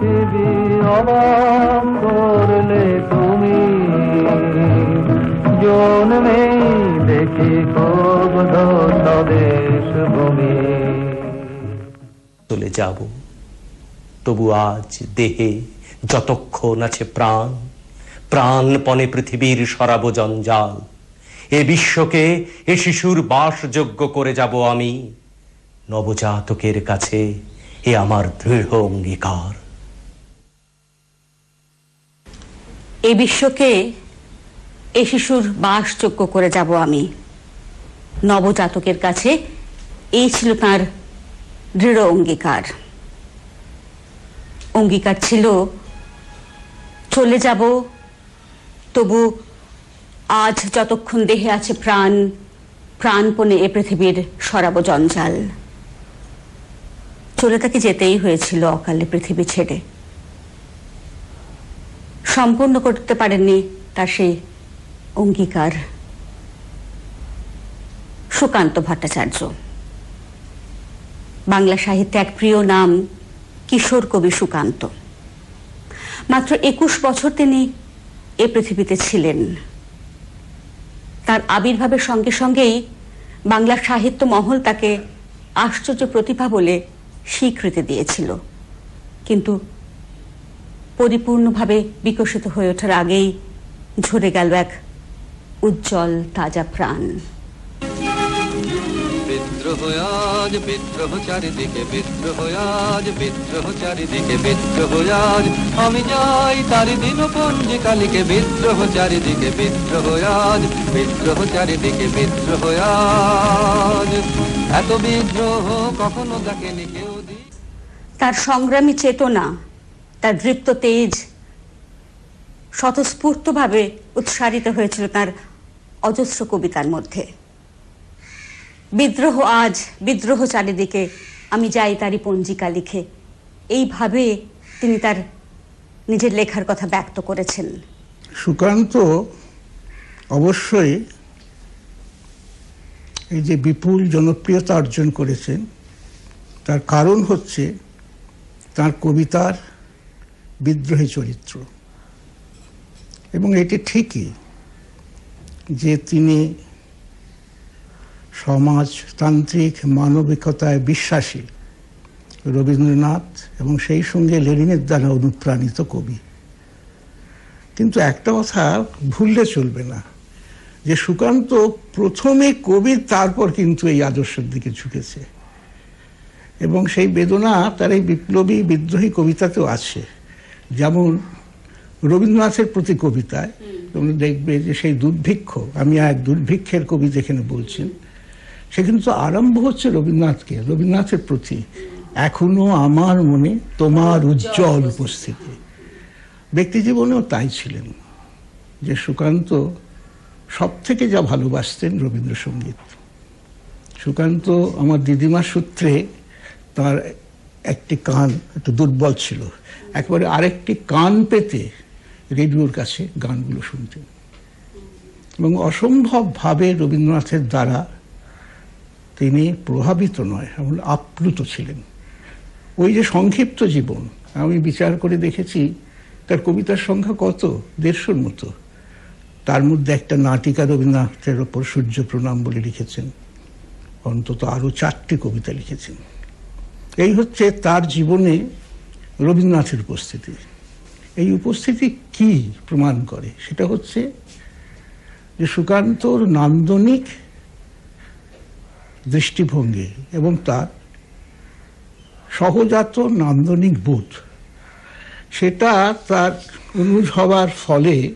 পৃথিবী অবাক করলে তুমি। জন্মে দেখি কবধ ভূমি চলে যাব। তবু আজ দেহে যতক্ষণ আছে প্রাণ, প্রাণপণে পৃথিবীর সরাব জঞ্জাল। এ বিশ্বকে, এ শিশুর বাসযোগ্য করে যাব আমি। নবজাতকের কাছে এ আমার দৃঢ় অঙ্গীকার। এই বিশ্বকে এ শিশুর বাসযোগ্য করে যাব আমি। নবজাতকের কাছে এই ছিল তার দৃঢ় অঙ্গীকার। অঙ্গীকার ছিল, চলে যাব, তবু আজ যতক্ষণ দেহে আছে প্রাণ, প্রাণপণে এ পৃথিবীর সরাব জঞ্জাল। চলে তাকে যেতেই হয়েছিল অকালে পৃথিবী ছেড়ে। সম্পূর্ণ করতে পারেননি তার সেই অঙ্গীকার। সুকান্ত ভট্টাচার্য। বাংলা সাহিত্যে এক প্রিয় নাম কিশোর কবি সুকান্ত। মাত্র একুশ বছর তিনি এ পৃথিবীতে ছিলেন। তার আবির্ভাবের সঙ্গে সঙ্গেই বাংলা সাহিত্য মহল তাকে আশ্চর্য প্রতিভা বলে স্বীকৃতি দিয়েছিল। কিন্তু পরিপূর্ণভাবে বিকশিত হয়ে ওঠার আগেই ঝরে গেল এক উজ্জ্বল তাজা প্রাণ। বিদ্রোহ আজ বিদ্রোহ চারিদিকে বিদ্রোহ আজ বিদ্রোহ চারিদিকে বিদ্রোহ আজ। আমি যাই তারি দিন পঞ্জে কালিকে বিদ্রোহ চারিদিকে বিদ্রোহ আজ বিদ্রোহ চারিদিকে বিদ্রোহ আজ। এত বিদ্রোহ কখনো দেখেনি কেউ তার সংগ্রামী চেতনা তার দৃপ্ত তেজ স্বতঃস্ফূর্তভাবে উৎসারিত হয়েছিল তার অজস্র কবিতার মধ্যে। বিদ্রোহ আজ, বিদ্রোহ চারিদিকে, আমি যাই তারই পঞ্জিকা লিখে। এইভাবে তিনি তার নিজের লেখার কথা ব্যক্ত করেছেন। সুকান্ত, অবশ্যই এই যে বিপুল জনপ্রিয়তা অর্জন করেছেন, তার কারণ হচ্ছে তার কবিতার বিদ্রোহী চরিত্র। এবং এটি ঠিকই যে তিনি সমাজতান্ত্রিক মানবিকতায় বিশ্বাসী রবীন্দ্রনাথ এবং সেই সঙ্গে লেনিনের দ্বারা অনুপ্রাণিত কবি। কিন্তু একটা কথা ভুললে চলবে না, যে সুকান্ত প্রথমে কবি তারপর কিন্তু এই আদর্শের দিকে ঝুঁকেছে। এবং সেই বেদনা তার এই বিপ্লবী বিদ্রোহী কবিতাতেও আছে। যেমন রবীন্দ্রনাথের প্রতি কবিতায় তোমরা দেখবে যে সেই দুর্ভিক্ষ আমি এক দুর্ভিক্ষের কবি যেখানে বলছেন সে কিন্তু আরম্ভ হচ্ছে রবীন্দ্রনাথকে রবীন্দ্রনাথের প্রতি। এখনও আমার মনে তোমার উজ্জ্বল উপস্থিতি। ব্যক্তি জীবনেও তাই ছিলেন যে সুকান্ত সব থেকে যা ভালোবাসতেন রবীন্দ্রসঙ্গীত। সুকান্ত আমার দিদিমার সূত্রে তার একটি কান, একটু দুর্বল ছিল। একবারে আরেকটি কান পেতে রেডিওর কাছে গানগুলো শুনতেন। এবং অসম্ভবভাবে রবীন্দ্রনাথের দ্বারা তিনি প্রভাবিত নয় এমন আপ্লুত ছিলেন। ওই যে সংক্ষিপ্ত জীবন, আমি বিচার করে দেখেছি, তার কবিতার সংখ্যা কত? দেড়শোর মতো। তার মধ্যে একটা নাটিকা রবীন্দ্রনাথের ওপর সূর্য প্রণাম বলে লিখেছেন। অন্তত আরও চারটি কবিতা লিখেছেন। এই হচ্ছে তার জীবনে রবীন্দ্রনাথের উপস্থিতি। এই উপস্থিতি কি প্রমাণ করে? সেটা হচ্ছে যে সুকান্তর নান্দনিক দৃষ্টিভঙ্গি এবং তার সহজাত নান্দনিক বোধ। সেটা তার অনুজ হওয়ার ফলে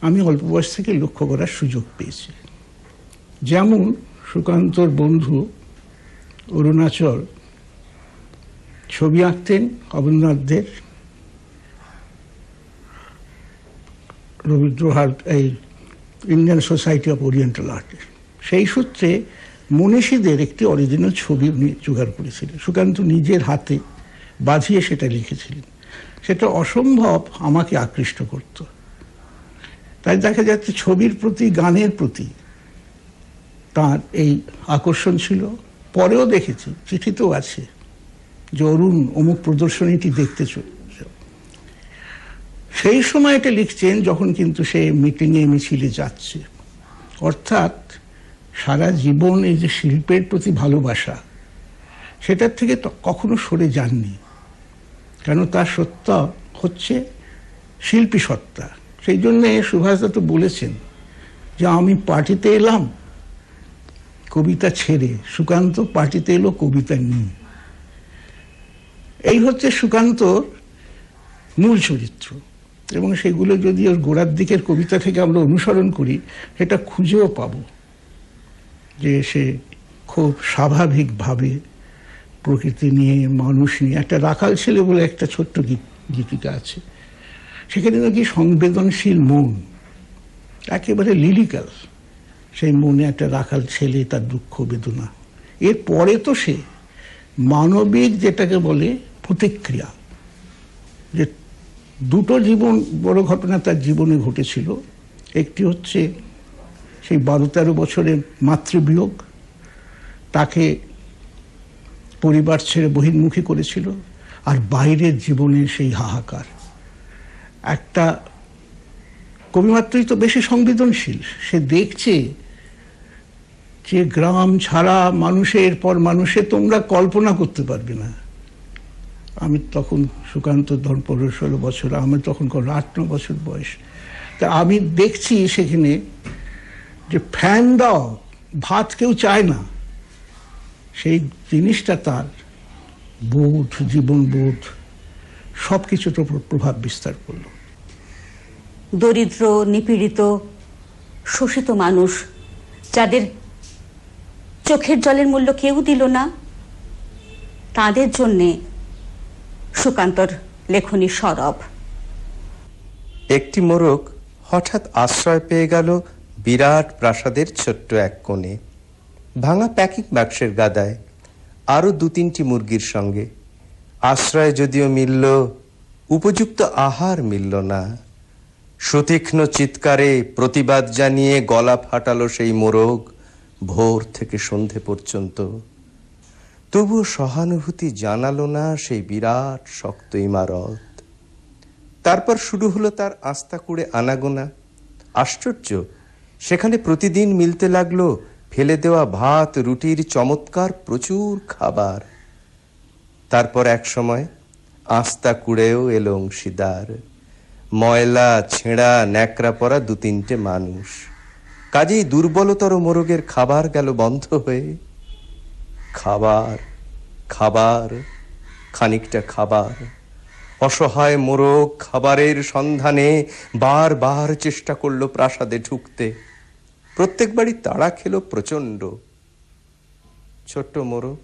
আমি অল্প বয়স থেকে লক্ষ্য করার সুযোগ পেয়েছি। যেমন সুকান্তর বন্ধু অরুণাচল। ছবি আঁকতেন অবনীন্দ্রনাথদের রবীন্দ্র এই Indian society of oriental art. সেই সূত্রে মনীষীদের একটি অরিজিনাল ছবি উনি জোগাড় করেছিলেন। সুকান্ত নিজের হাতে বাঁধিয়ে সেটা লিখেছিলেন। সেটা অসম্ভব আমাকে আকৃষ্ট করত। তাই দেখা যাচ্ছে ছবির প্রতি, গানের প্রতি তার এই আকর্ষণ ছিল। পরেও দেখেছি, চিঠিতেও আছে, যে অরুণ অমুক প্রদর্শনীটি দেখতে সেই সময় এটা লিখছেন যখন কিন্তু সে মিটিংয়ে মিছিলে যাচ্ছে। অর্থাৎ সারা জীবন এই যে শিল্পের প্রতি ভালোবাসা, সেটার থেকে কখনো সরে যাননি। কেন তার সত্তা হচ্ছে শিল্পী সত্তা। সেই জন্যে সুভাষদা তো বলেছেন যে, আমি পার্টিতে এলাম কবিতা ছেড়ে, সুকান্ত পার্টিতে এলো কবিতা নিয়ে। এই হচ্ছে সুকান্তর মূল চরিত্র। এবং সেগুলো যদি ওর গোড়ার দিকের কবিতা থেকে আমরা অনুসরণ করি, সেটা খুঁজেও পাবো যে সে খুব স্বাভাবিকভাবে প্রকৃতি নিয়ে, মানুষ নিয়ে, একটা রাখাল ছেলে বলে একটা ছোট্ট গীত গীতিকা আছে। সেখানে নাকি সংবেদনশীল মন, একেবারে লিলিক্যাল সেই মনে একটা রাখাল ছেলে, তার দুঃখ, বেদনা। এর পরে তো সে মানবিক যেটাকে বলে প্রতিক্রিয়া, যে দুটো জীবন, বড় ঘটনা তার জীবনে ঘটেছিল। একটি হচ্ছে সেই বারো তেরো বছরের মাতৃবিয়োগ, তাকে পরিবার ছেড়ে বহির্মুখী করেছিল, আর বাইরের জীবনের সেই হাহাকার। একটা কবিমাত্রই তো বেশি সংবেদনশীল, সে দেখছে যে গ্রাম ছাড়া মানুষের পর মানুষে তোমরা কল্পনা করতে পারবে না। আমি তখন সুকান্ত ধর পনেরো ষোলো বছর, আমার তখন আট ন বছর বয়স। তা আমি দেখছি সেখানে যে ফ্যান দাও, ভাত কেউ চায় না। সেই জিনিসটা তার বোধ জীবনবোধ সব কিছুর উপর প্রভাব বিস্তার করল। দরিদ্র, নিপীড়িত, শোষিত মানুষ, যাদের চোখের জলের মূল্য কেউ দিল না। তাদের জন্যে সুকান্তর লেখনী সরব। একটি মোরগ হঠাৎ আশ্রয় পেয়ে গেল বিরাট প্রাসাদের ছোট্ট এক কোণে। ভাঙা প্যাকিং বাক্সের গাদায় আরও দু তিনটি মুরগির সঙ্গে। আশ্রয় যদিও মিলল, উপযুক্ত আহার মিলল না। সুতীক্ষ্ণ চিৎকারে প্রতিবাদ জানিয়ে গলা ফাটালো সেই মোরগ। ভোর থেকে সন্ধে পর্যন্ত। তবুও সহানুভূতি জানালো না সেই বিরাট, শক্ত ইমারত। তারপর শুরু হলো তার আস্তা কুড়ে আনাগোনা। আশ্চর্য, সেখানে প্রতিদিন মিলতে লাগল ফেলে দেওয়া ভাত, রুটির চমৎকার প্রচুর খাবার। তারপর এক সময় আস্তা কুড়েও এলো অংশীদার। ময়লা, ছেঁড়া, ন্যাকড়া পরা দু তিনটে মানুষ। কাজেই দুর্বলতর মোরগের খাবার গেল বন্ধ হয়ে। খাবার খাবার, খানিকটা খাবার। অসহায় মোরগ খাবারের সন্ধানে বারবার চেষ্টা করল প্রাসাদে ঢুকতে। প্রত্যেকবারই তাড়া খেলো প্রচণ্ড ছোট্ট মোরগ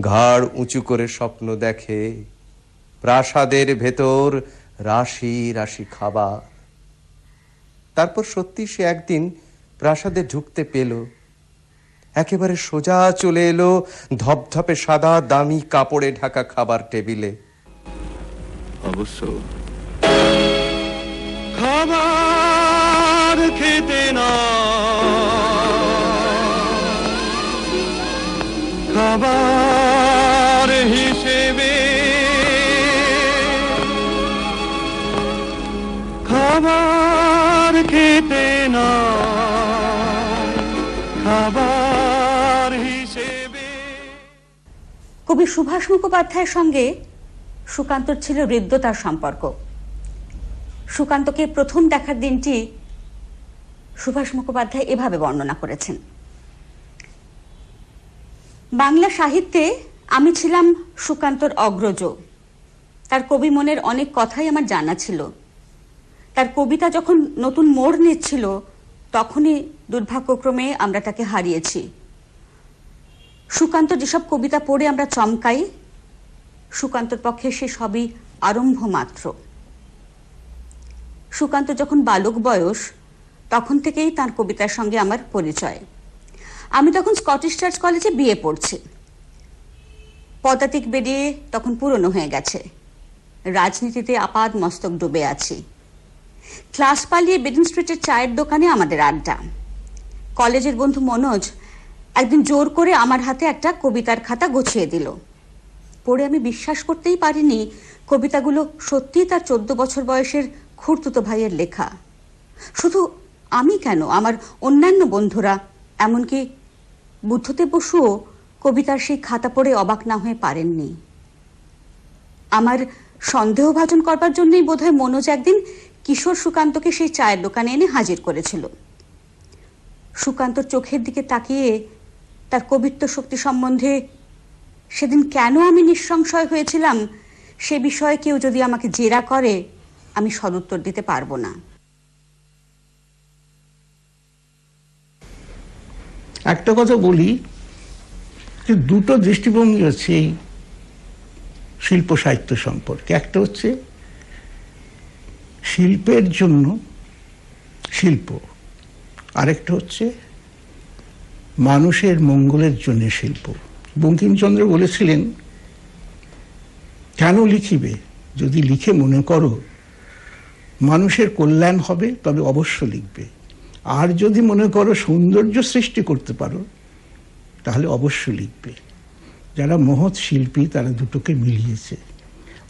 ঘাড় উঁচু করে স্বপ্ন দেখে। প্রাসাদের ভেতর রাশি রাশি খাবার। তারপর সত্যি সে একদিন প্রাসাদে ঢুকতে পেল। একেবারে সোজা চলে এলো ধপধপে সাদা দামি কাপড়ে ঢাকা খাবার টেবিলে। অবশ্য। খাবার খেতে না। খাবার হিসেবে। খাবার কবি সুভাষ মুখোপাধ্যায়ের সঙ্গে সুকান্তর ছিল হৃদ্যতার সম্পর্ক। সুকান্তকে প্রথম দেখার দিনটি সুভাষ মুখোপাধ্যায় এভাবে বর্ণনা করেছেন। বাংলা সাহিত্যে আমি ছিলাম সুকান্তর অগ্রজ। তার কবি মনের অনেক কথাই আমার জানা ছিল। তার কবিতা যখন নতুন মোড় নিচ্ছিল, তখনই দুর্ভাগ্যক্রমে আমরা তাকে হারিয়েছি। সুকান্ত, যেসব কবিতা পড়ে আমরা চমকাই, সুকান্তর পক্ষে সে সবই আরম্ভ মাত্র। সুকান্ত যখন বালক বয়স, তখন থেকেই তার কবিতার সঙ্গে আমার পরিচয়। আমি তখন স্কটিশ চার্চ কলেজে বিয়ে পড়ছি। পদাতিক বেরিয়ে তখন পুরনো হয়ে গেছে। রাজনীতিতে আপাদ মস্তক ডুবে আছি। ক্লাস পালিয়ে বেডিন স্ট্রিটের চায়ের দোকানে আমাদের আড্ডা। কলেজের বন্ধু মনোজ একদিন জোর করে আমার হাতে একটা কবিতার খাতা গুছিয়ে দিল। পড়ে আমি বিশ্বাস করতেই পারিনি কবিতাগুলো সত্যিই তার চোদ্দ বছর বয়সের খুড়তুতো ভাইয়ের লেখা। শুধু আমি কেন? আমার অন্যান্য বন্ধুরা, এমনকি বুদ্ধদেব বসুও কবিতার সেই খাতা পড়ে অবাক না হয়ে পারেননি। আমার সন্দেহভাজন করবার জন্যই বোধহয় মনোজ একদিন কিশোর সুকান্তকে সেই চায়ের দোকানে এনে হাজির করেছিল। সুকান্তর চোখের দিকে তাকিয়ে তার কবিত্ব শক্তি সম্বন্ধে, সেদিন কেন আমি নিঃসংশয় হয়েছিলাম? সে বিষয়ে কেউ যদি আমাকে জেরা করে, আমি সদুত্তর দিতে পারব না। একটা কথা বলি, যে দুটো দৃষ্টিভঙ্গি আছে শিল্প সাহিত্য সম্পর্কে। একটা হচ্ছে শিল্পের জন্য শিল্প। আরেকটা হচ্ছে মানুষের মঙ্গলের জন্য শিল্প। বঙ্কিমচন্দ্র বলেছিলেন, কেন লিখিবে? যদি লিখে মনে করো, মানুষের কল্যাণ হবে, তবে অবশ্য লিখবে। আর যদি মনে করো সৌন্দর্য সৃষ্টি করতে পারো, তাহলে অবশ্য লিখবে। যারা মহৎ শিল্পী, তারা দুটোকে মিলিয়েছে।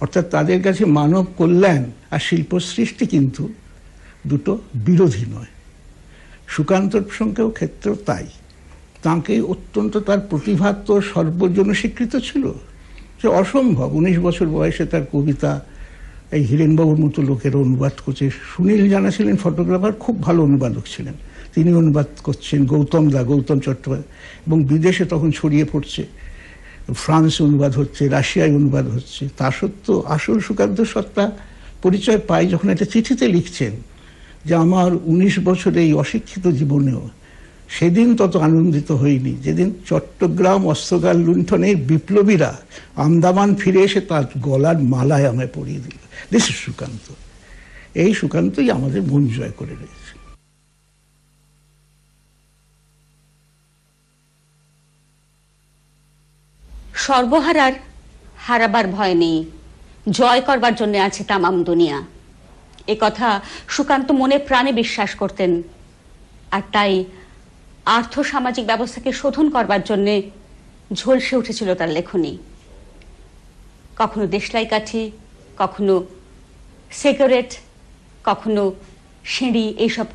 অর্থাৎ তাদের কাছে মানব কল্যাণ আর শিল্প সৃষ্টি কিন্তু দুটো বিরোধী নয়। সুকান্তর সঙ্গেও ক্ষেত্রেও তাই। তাঁকে অত্যন্ত তার প্রতিভা তো সর্বজন স্বীকৃত ছিল। সে অসম্ভব। উনিশ বছর বয়সে তার কবিতা, এই হিরেনবাবুর মতো লোকের অনুবাদ করছে। সুনীল জানা ছিলেন ফটোগ্রাফার, খুব ভালো অনুবাদক ছিলেন। তিনি অনুবাদ করছেন গৌতম দা, গৌতম চট্টোপাধ্যায়। এবং বিদেশে তখন ছড়িয়ে পড়ছে। ফ্রান্সে অনুবাদ হচ্ছে, রাশিয়ায় অনুবাদ হচ্ছে। তা সত্ত্বেও আসল সুকান্ত সত্তা পরিচয় পাই যখন একটা চিঠিতে লিখছেন যে আমার উনিশ বছর এই অশিক্ষিত জীবনেও সেদিন তত আনন্দিত হইনি। যেদিন চট্টগ্রাম অস্ত্রগার লুণ্ঠনের বিপ্লবীরা আন্দামান ফিরে এসে তার গলার মালায় আমায় পরিয়ে দিল। দিস সুকান্ত। এই সুকান্তই আমাদের মন জয় করে রয়েছে। সর্বহারার হারাবার ভয় নেই। জয় করবার জন্য আছে তামাম দুনিয়া। এ কথা সুকান্ত মনে প্রাণে বিশ্বাস করতেন। আর তাই আর্থ সামাজিক ব্যবস্থাকে শোধন করবার জন্যে ঝলসে উঠেছিল তার লেখনী। কখনো দেশলাই কাঠি, কখনো সিগারেট, কখনো সিঁড়ি, এইসব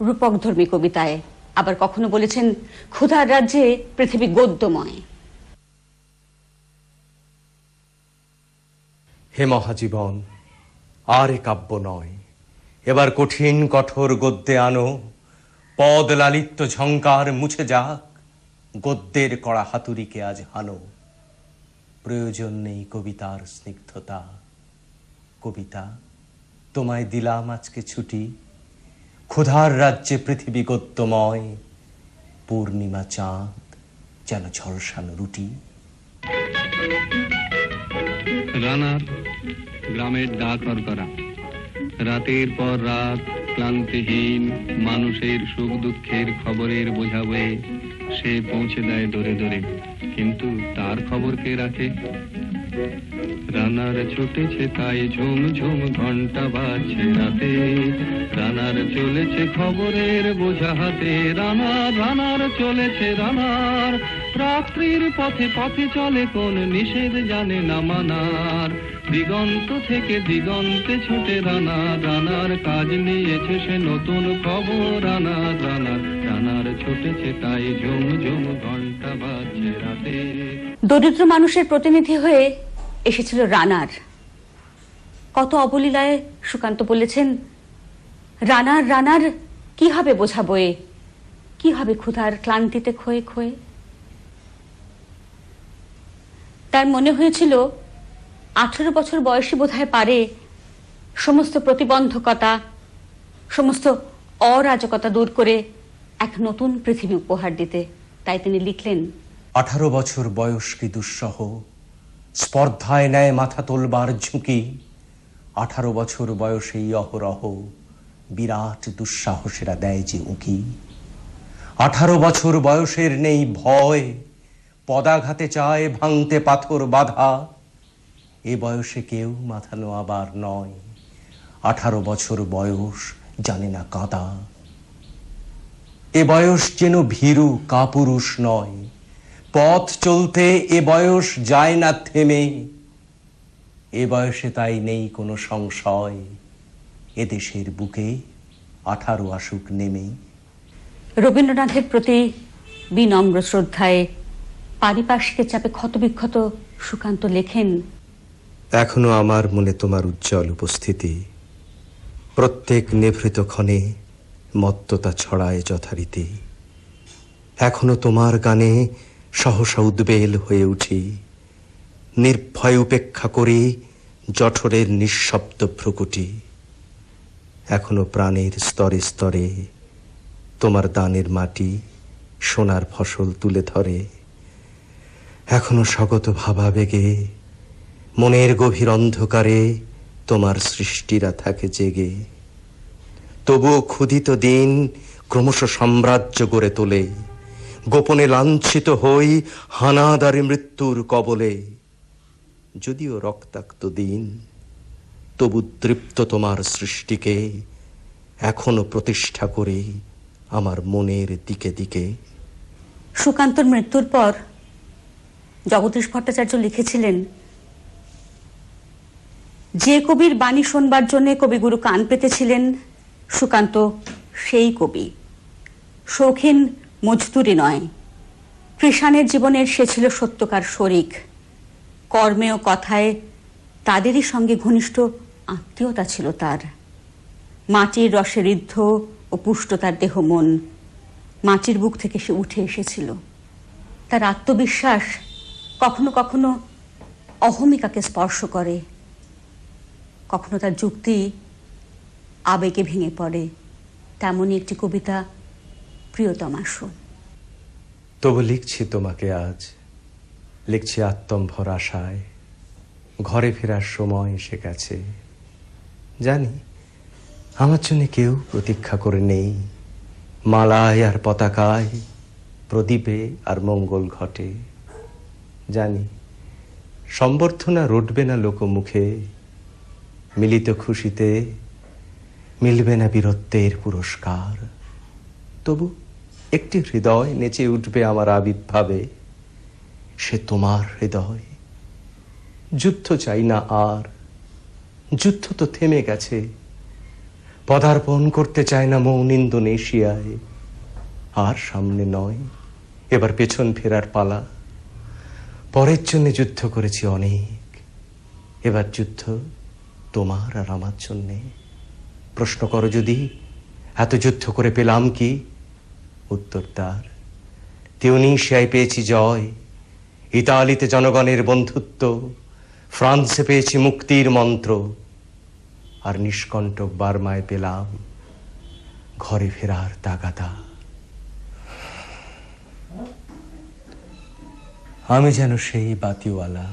রূপকধর্মী কবিতায়। আবার কখনো বলেছেন, ক্ষুধার রাজ্যে পৃথিবী গদ্যময়। হে মহাজীবন, আর এ কাব্য নয়। এবার কঠিন কঠোর গদ্যে আনো, পদ লালিত্য ঝঙ্কার মুছে যাক, গদ্যের কড়া হাতুড়িকে আজ হানো। প্রয়োজন নেই কবিতার স্নিগ্ধতা। কবিতা, তোমায় দিলাম আজকে ছুটি। ক্ষুধার রাজ্যে পৃথিবী গদ্যময়। পূর্ণিমা চাঁদ যেন ঝলসানো রুটি। রানার গ্রামের ডাক করা। রাতের পর রাত ক্লান্তিহীন মানুষের সুখ দুঃখের খবরের বোঝা বয়ে সে পৌঁছে দেয় দরে দূরে। কিন্তু তার খবর কে রাখে? রানার ছুটেছে তাই ঝুম ঝুম ঘণ্টা বাজছে রাতে। রানার চলেছে খবরের বোঝা হাতে। রানার রানার চলেছে রানার। রাত্রির পথে পথে চলে কোন নিষেধ জানে না মানার। দিগন্ত থেকে দিগন্তে ছুটে রানার রানার কাজ নিয়েছে সে নতুন খবর রানার রানার রানার ছুটেছে তাই ঝুম ঝুম ঘণ্টা বাজছে রাতে। দরিদ্র মানুষের প্রতিনিধি হয়ে এসেছিল রানার। কত অবলীলায় সুকান্ত বলেছেন, রানার রানার, কি হবে বোঝা বয়ে কি হবে ক্ষুধার ক্লান্তিতে ক্ষয়ে ক্ষয়ে? তার মনে হয়েছিল, আঠেরো বছর বয়সী বোধহয় পারে সমস্ত প্রতিবন্ধকতা, সমস্ত অরাজকতা দূর করে এক নতুন পৃথিবী উপহার দিতে। তাই তিনি লিখলেন, আঠারো বছর বয়স কি দুঃসহ, স্পর্ধায় নেয় মাথা তোলবার ঝুঁকি। আঠারো বছর বয়সেই অহরহ, বিরাট দুঃসাহসেরা দেয় যে উঁকি। আঠারো বছর বয়সের নেই ভয় পদাঘাতে চায় ভাঙতে পাথর বাধা। এ বয়সে কেউ মাথা নোয়াবার নয়। আঠারো বছর বয়স, জানে না কাদা। এ বয়স যেন ভীরু কাপুরুষ নয়। পথ চলতে এ বয়স যায় না থেমে। এ বয়সে তাই নেই কোনো সংশয়। এ দেশের বুকে আঠারো আসুক নেমে। রবীন্দ্রনাথের প্রতি বিনম্র শ্রদ্ধায় পারিপার্শ্বিকের চাপে ক্ষতবিক্ষত সুকান্ত লেখেন, এখনও আমার মনে তোমার উজ্জ্বল উপস্থিতি। প্রত্যেক নিভৃত ক্ষণে মত্ততা ছড়ায় যথারীতি। এখনও তোমার গানে সহসা উদ্বেল হয়ে উঠি। নির্ভয় উপেক্ষা করি জঠরের নিঃশব্দ ভ্রুকুটি। এখনও প্রাণের স্তরে স্তরে তোমার দানের মাটি সোনার ফসল তুলে ধরে। এখনও স্বগত ভাবাবেগে। মনের গভীর অন্ধকারে তোমার সৃষ্টিরা থাকে জেগে। তবুও ক্ষুধিত দিন ক্রমশ সাম্রাজ্য গড়ে তোলে। গোপনে লাঞ্ছিত হই হানাদারি মৃত্যুর কবলে। যদিও রক্তাক্ত দিন, তবু তৃপ্ত তোমার সৃষ্টিকে এখনও প্রতিষ্ঠা করে আমার মনের দিকে দিকে। সুকান্তর মৃত্যুর পর জগদীশ ভট্টাচার্য লিখেছিলেন, যে কবির বাণী শোনবার জন্য কবিগুরু কান পেতেছিলেন, সুকান্ত সেই কবি। শৌখিন মজদুরি নয়। কৃষাণের জীবনের সে ছিল সত্যকার শরিক। কর্মে ও কথায় তাদেরই সঙ্গে ঘনিষ্ঠ আত্মীয়তা ছিল তার। মাটির রসে ঋদ্ধ ও পুষ্ট তার দেহ মন। মাটির বুক থেকে সে উঠে এসেছিল। তার আত্মবিশ্বাস কখনো কখনো অহমিকাকে স্পর্শ করে। কখনো তার যুক্তি আবেগে ভেঙে পড়ে। তেমনই একটি কবিতা প্রিয়তমাশু তবু লিখছি তোমাকে আজ। লিখছি আত্মম্ভর আশায়। ঘরে ফেরার সময় এসে গেছে। জানি, আমার জন্য কেউ প্রতীক্ষা করে নেই। মালায় আর পতাকায়, প্রদীপে আর মঙ্গল ঘটে। জানি। সম্বর্ধনা রটবে না লোকমুখে, মিলিত খুশিতে মিলবে না বীরত্বের পুরস্কার। তবু একটি হৃদয় নেচে উঠবে আমার আবির্ভাবে, সে তোমার হৃদয়। যুদ্ধ চাই না আর, যুদ্ধ তো থেমে গেছে। পদার্পণ করতে চায় না মৌন ইন্দোনেশিয়ায়। আর সামনে নয়, এবার পেছন ফেরার পালা। পরের জন্য যুদ্ধ করেছি অনেক। এবার যুদ্ধ তোমার আর আমার জন্যে। প্রশ্ন করো যদি, এত যুদ্ধ করে পেলাম কি? উত্তর তার, তিউনিশিয়ায় পেয়েছি জয়, ইতালিতে জনগণের বন্ধুত্ব, ফ্রান্সে পেয়েছি মুক্তির মন্ত্র, আর নিষ্কণ্টক বার্মায় পেলাম ঘরে ফেরার তাগাদা। আমি যেন সেই বাতিওয়ালা,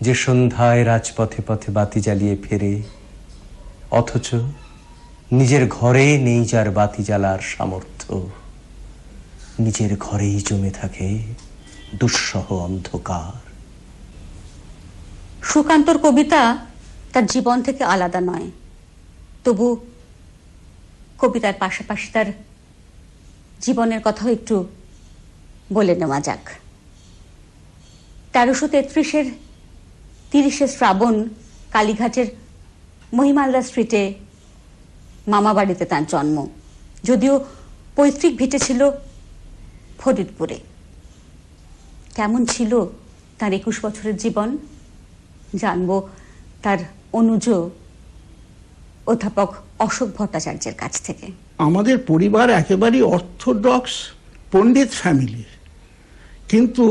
যে সন্ধ্যায় রাজপথে পথে বাতি জ্বালিয়ে ফেরে, অথচ নিজের ঘরে নেই যার বাতি জ্বালার সামর্থ্য। নিজের ঘরেই জমে থাকে দুঃসহ অন্ধকার। সুকান্তর কবিতা তার জীবন থেকে আলাদা নয়। তবু কবিতার পাশাপাশি তার জীবনের কথাও একটু বলে নেওয়া যাক। তেরোশো তেত্রিশের তিরিশে শ্রাবণ কালীঘাটের মহিমালদা স্ট্রিটে মামা বাড়িতে তার জন্ম। যদিও পৈতৃক ভিটে ছিল ফরিদপুরে। কেমন ছিল তার একুশ বছরের জীবন? জানব তার অনুজ অধ্যাপক অশোক ভট্টাচার্যের কাছ থেকে। আমাদের পরিবার একেবারেই অর্থোডক্স পণ্ডিত ফ্যামিলির। কিন্তু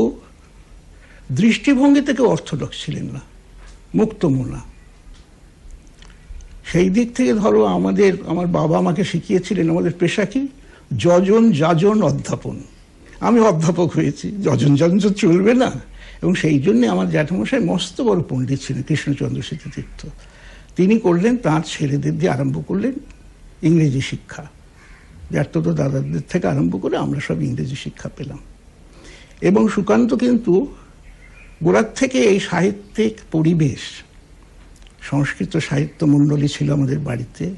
দৃষ্টিভঙ্গি থেকে অর্থোডক্স ছিলেন না, মুক্তমনা সেই দিক থেকে ধরো আমাদের, আমার বাবা আমাকে শিখিয়েছিলেন, আমাদের পেশা কি? যজন যাজন অধ্যাপন। আমি অধ্যাপক হয়েছি, যজন যাজন চলবে না। এবং সেই জন্য আমার জ্যাঠামশাই মস্ত বড় পণ্ডিত ছিলেন, কৃষ্ণচন্দ্র স্মৃতিতীর্থ তিনি করলেন, তাঁর ছেলেদের দিয়ে আরম্ভ করলেন ইংরেজি শিক্ষা। জ্যাঠতো দাদাদের থেকে আরম্ভ করে আমরা সব ইংরেজি শিক্ষা পেলাম। এবং সুকান্ত কিন্তু গোড়ার থেকে এই সাহিত্যিক পরিবেশ, সংস্কৃত সাহিত্য মণ্ডলী ছিল আমাদের বাড়িতে।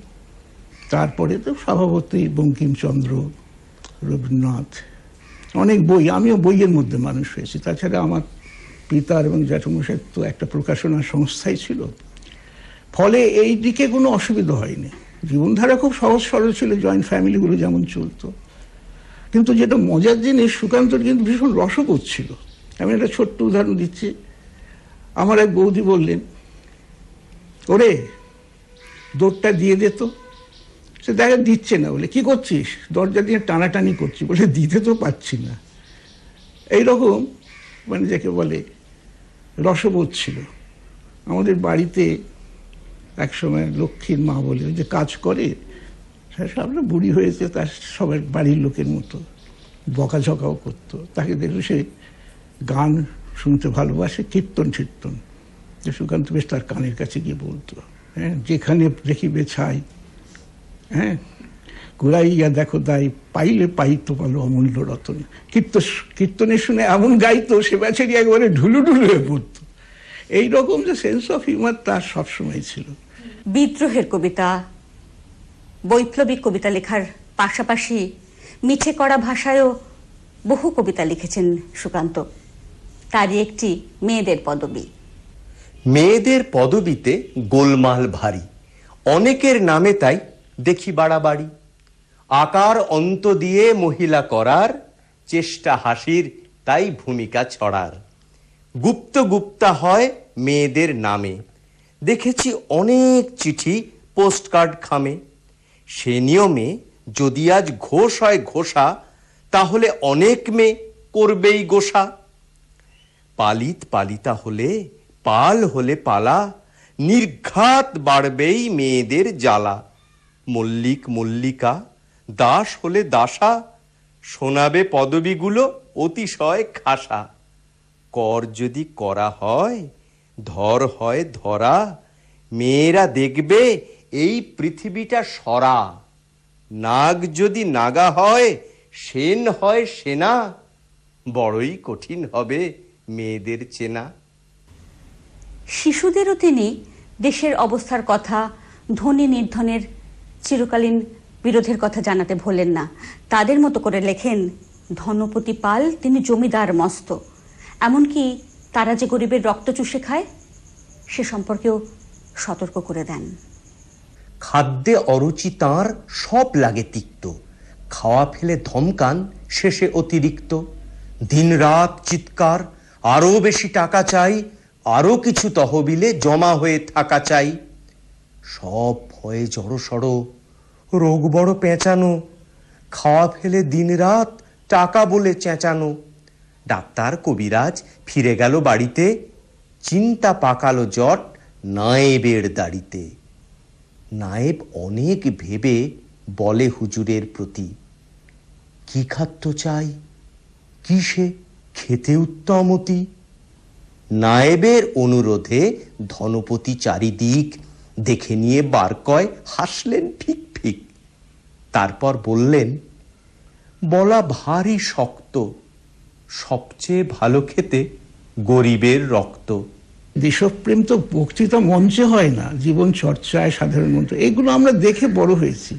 তারপরে তো স্বভাবতই বঙ্কিমচন্দ্র, রবীন্দ্রনাথ, অনেক বই, আমিও বইয়ের মধ্যে মানুষ হয়েছি। তাছাড়া আমার পিতার এবং জ্যাঠমশাইয়ের তো একটা প্রকাশনা সংস্থাই ছিল। ফলে এই দিকে কোনো অসুবিধা হয়নি। জীবনধারা খুব সহজ সরল ছিল, জয়েন্ট ফ্যামিলিগুলো যেমন চলতো। কিন্তু যেটা মজার জিনিস, সুকান্তর কিন্তু ভীষণ রসবোধ ছিল। আমি একটা ছোট্ট উদাহরণ দিচ্ছি। আমার এক বৌদি বললেন, ওরে দৌড়টা দিয়ে দে তো। সে দেখা, দিচ্ছে না। বলে, কি করছিস? দরজা দিয়ে টানাটানি করছি। বলে, দিতে তো পাচ্ছি না। এইরকম মানে যাকে বলে, রসবোধ ছিল। আমাদের বাড়িতে একসময় লক্ষ্মীর মা বলে যে কাজ করে সামনে বুড়ি হয়েছে, তার সবার বাড়ির লোকের মতো বকাঝকাও করতো। তাকে দেখল সে গান শুনতে ভালোবাসে, কীর্তন কীর্তন যে সুকান্ত বেশ তার কানের কাছে গিয়ে বলতো হ্যাঁ যেখানে দেখিবে ছাই হ্যাঁ ঘুরাইয়া দেখো তাই পাইলে পাইতো বলো অমূল্য রতন। কীর্তন কীর্তনে শুনে এমন গাইতো, সে বেচারি একবারে ঢুলু ঢুলু হয়ে পড়তো। এইরকম যে সেন্স অফ হিউমার তার সবসময় ছিল। বিদ্রোহের কবিতা, বৈপ্লবিক কবিতা লেখার পাশাপাশি মিঠে করা ভাষায়ও বহু কবিতা লিখেছেন সুকান্ত। তারই একটি মেয়েদের পদবী। মেয়েদের পদবিতে গোলমাল ভারী। অনেকের নামে তাই দেখি বাড়াবাড়ি। আকার অন্ত দিয়ে মহিলা করার, চেষ্টা হাসির, তাই ভূমিকা ছড়ার। গুপ্ত গুপ্তা হয় মেয়েদের নামে। দেখেছি অনেক চিঠি পোস্টকার্ড খামে। সে নিয়মে যদি আজ ঘোষ হয় ঘোষা, তাহলে অনেক মেয়ে করবেই গোসা পালিত পালিতা হলে, পাল হলে পালা, নির্ঘাত বাড়বেই মেয়েদের জ্বালা। মল্লিক মল্লিকা, দাস হলে দাসা, শোনাবে পদবিগুলো অতিশয় খাসা। কর যদি করা হয়, ধর হয় ধরা, মেয়েরা দেখবে এই পৃথিবীটা সরা। নাগ যদি নাগা হয়, সেন হয় সেনা, বড়ই কঠিন হবে মেয়েদের চেনা। শিশুদেরও তিনি দেশের অবস্থার কথা ধনী নির্ধনের চিরকালীন বিরোধের কথা জানাতে ভোলেন না। তাদের মতো করে লেখেন ধনপতি পাল তিনি জমিদার মস্ত। এমনকি তারা যে গরিবের রক্ত চুষে খায় সে সম্পর্কেও সতর্ক করে দেন। খাদ্যে অরুচি তাঁর সব লাগে তিক্ত। খাওয়া ফেলে ধমকান শেষে অতিরিক্ত। দিনরাত চিৎকার আরও বেশি টাকা চাই, আরও কিছু তহবিলে জমা হয়ে থাকা চাই। সব ভয়ে জড়সড়, রোগ বড় পেঁচানো, খাওয়া ফেলে দিনরাত টাকা বলে চেঁচানো। ডাক্তার কবিরাজ ফিরে গেল বাড়িতে, চিন্তা পাকালো জট নায়েবের দাড়িতে। নায়েব অনেক ভেবে বলে হুজুরের প্রতি, কি খাদ্য চাই? কিসে? খেতে উত্তমতি। নায়েবের অনুরোধে ধনপতি চারিদিক দেখে নিয়ে বার কয় হাসলেন ফিক ফিক তারপর বললেন, বলা ভারী শক্ত, সবচেয়ে ভালো খেতে গরিবের রক্ত। দেশপ্রেম তো বক্তৃতা মঞ্চে হয় না, জীবন চর্চায় সাধারণ সাধারণত এগুলো আমরা দেখে বড় হয়েছি।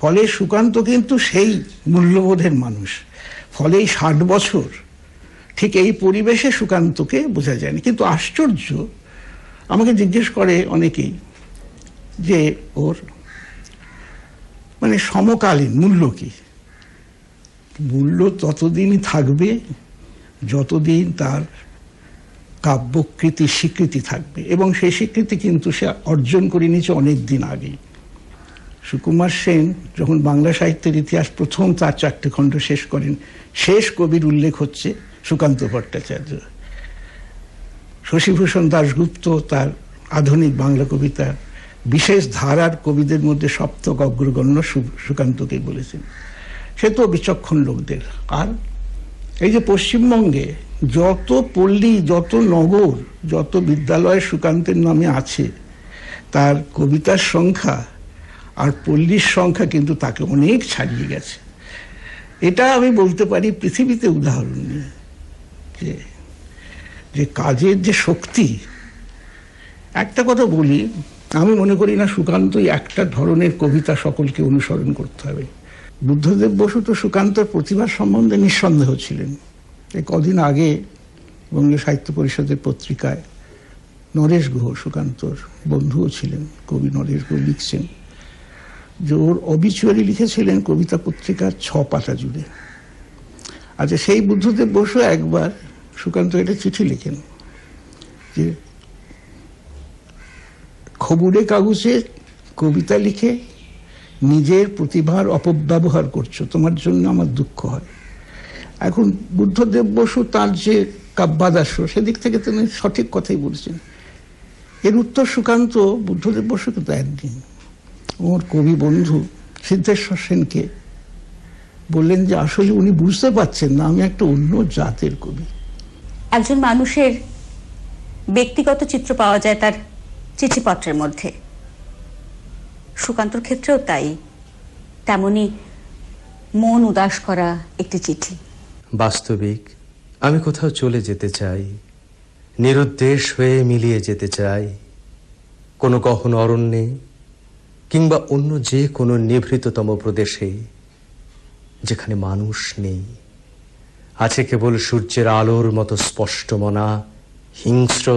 ফলে সুকান্ত কিন্তু সেই মূল্যবোধের মানুষ। ফলে এই ষাট বছর। ঠিক এই পরিবেশে সুকান্তকে বোঝা যায়নি। কিন্তু আশ্চর্য, আমাকে জিজ্ঞেস করে অনেকেই যে ওর মানে সমকালীন মূল্য কি? মূল্য ততদিনই থাকবে যতদিন তার কাব্যকৃতির স্বীকৃতি থাকবে। এবং সেই স্বীকৃতি কিন্তু সে অর্জন করে নিয়েছে অনেক দিন আগেই। সুকুমার সেন যখন বাংলা সাহিত্যের ইতিহাস প্রথম তার চারটে খণ্ড শেষ করেন, শেষ কবির উল্লেখ হচ্ছে সুকান্ত ভট্টাচার্য। শশীভূষণ দাশগুপ্ত তার আধুনিক বাংলা কবিতা বিশেষ ধারার কবিদের মধ্যে সপ্তক অগ্রগণ্য সুকান্তকে বলেছেন। সে তো বিচক্ষণ লোকদের। আর এই যে পশ্চিমবঙ্গে যত পল্লী, যত নগর, যত বিদ্যালয় সুকান্তের নামে আছে, তার কবিতার সংখ্যা আর পল্লীর সংখ্যা কিন্তু তাকে অনেক ছাড়িয়ে গেছে। এটা আমি বলতে পারি পৃথিবীতে উদাহরণ নিয়ে, যে যে কাজের যে শক্তি, একটা কথা বলি, আমি মনে করি না সুকান্তই একটা ধরনের কবিতা সকলকে অনুসরণ করতে হবে। বুদ্ধদেব বসু তো সুকান্তর প্রতিভা সম্বন্ধে নিঃসন্দেহ ছিলেন। এই কদিন আগে বঙ্গীয় সাহিত্য পরিষদের পত্রিকায় নরেশ গুহ, সুকান্তর বন্ধুও ছিলেন, কবি নরেশ গুহ লিখছেন। যে ওর অবিচুয়ারি লিখেছিলেন কবিতা পত্রিকার ছ পাতা জুড়ে। আচ্ছা সেই বুদ্ধদেব বসু একবার, সুকান্ত একটা চিঠি লিখেন, যে খবরে কাগজে কবিতা লিখে নিজের প্রতিভার অপব্যবহার করছ, তোমার জন্য আমার দুঃখ হয়। এখন বুদ্ধদেব বসু তার যে কাব্যাদাস্য, সেদিক থেকে তিনি সঠিক কথাই বলছেন। এর উত্তর সুকান্ত বুদ্ধদেব বসুকে দেননি ওর কবি বন্ধু সিদ্ধেশ্বর সেনকে বললেন যে আসলে উনি বুঝতে পারছেন না আমি একটা অন্য জাতের কবি। একজন মানুষের ব্যক্তিগত চিত্র পাওয়া যায় তার চিঠিপত্রের মধ্যে। সুকান্তর ক্ষেত্রেও তাই তেমনি মন উদাস করা একটি চিঠি। বাস্তবিক আমি কোথাও চলে যেতে চাই নিরুদ্দেশ হয়ে মিলিয়ে যেতে চাই কোনো গহন অরণ্যে কিংবা অন্য যে কোনো নিভৃততম প্রদেশে যেখানে মানুষ নেই। আছে কেবল সূর্যের আলোর মতো স্পষ্ট মনা, হিংস্র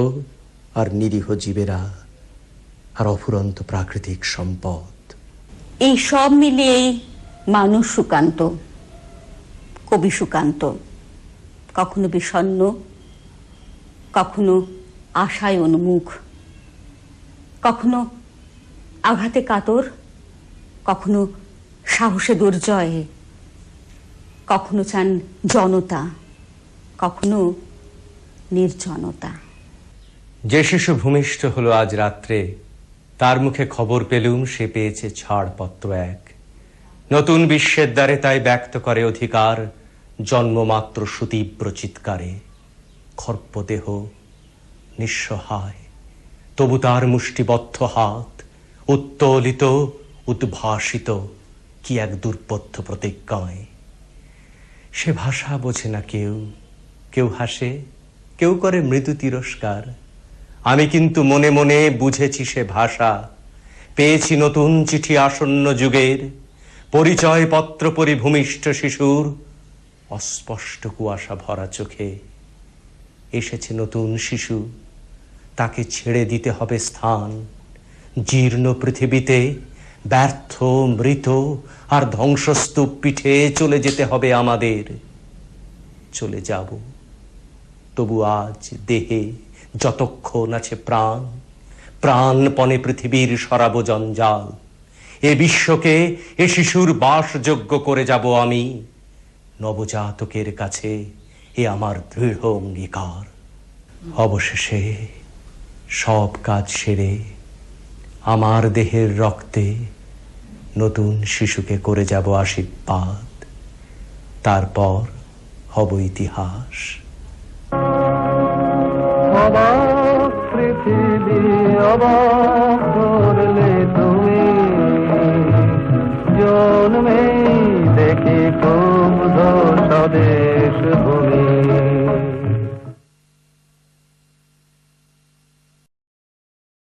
আর নিরীহ জীবেরা আর অফুরন্ত প্রাকৃতিক সম্পদ। এই সব মিলিয়েই মানুষ সুকান্ত, কবি সুকান্ত, কখনো বিষণ্ণ, কখনো আশায় উন্মুখ, কখনো আঘাতে কাতর, কখনো সাহসে দুর্জয়ে, কখনো চান জনতা, কখনো নির্জনতা। যে শিশু ভূমিষ্ঠ হলো আজ রাত্রে, তার মুখে খবর পেলুম, সে পেয়েছে ছাড়পত্র এক। নতুন বিশ্বের দ্বারে তাই ব্যক্ত করে অধিকার, জন্মমাত্র সুতীব্র চিৎকারে। খর্পদেহ নিঃসহায়, তবু তার মুষ্টিবদ্ধ হাত উত্তোলিত, উদ্ভাসিত কি এক দুর্বোধ্য প্রতিজ্ঞায়। সে ভাষা বোঝে না কেউ কেউ হাসে, কেউ করে মৃদু তিরস্কার। আমি কিন্তু মনে মনে বুঝেছি সে ভাষা। পেয়েছি নতুন চিঠি আসন্ন যুগের পরিচয় পত্র পরিভূমিষ্ঠ শিশুর। অস্পষ্ট কুয়াশা ভরা চোখে এসেছে নতুন শিশু, তাকে ছেড়ে দিতে হবে স্থান। জীর্ণ পৃথিবীতে ব্যর্থ, মৃত আর ধ্বংসস্তূপ পিঠে চলে যেতে হবে আমাদের। চলে যাব। তবু আজ দেহে যতক্ষণ আছে প্রাণ, প্রাণপণে পৃথিবীর সরাব জঞ্জাল। এ বিশ্বকে, এ শিশুর বাসযোগ্য করে যাব আমি। নবজাতকের কাছে এ আমার দৃঢ় অঙ্গীকার। অবশেষে সব কাজ সেরে আমার দেহের রক্তে নতুন শিশুকে করে যাব আশীর্বাদ। তারপর হব ইতিহাস। তুমি জন্মে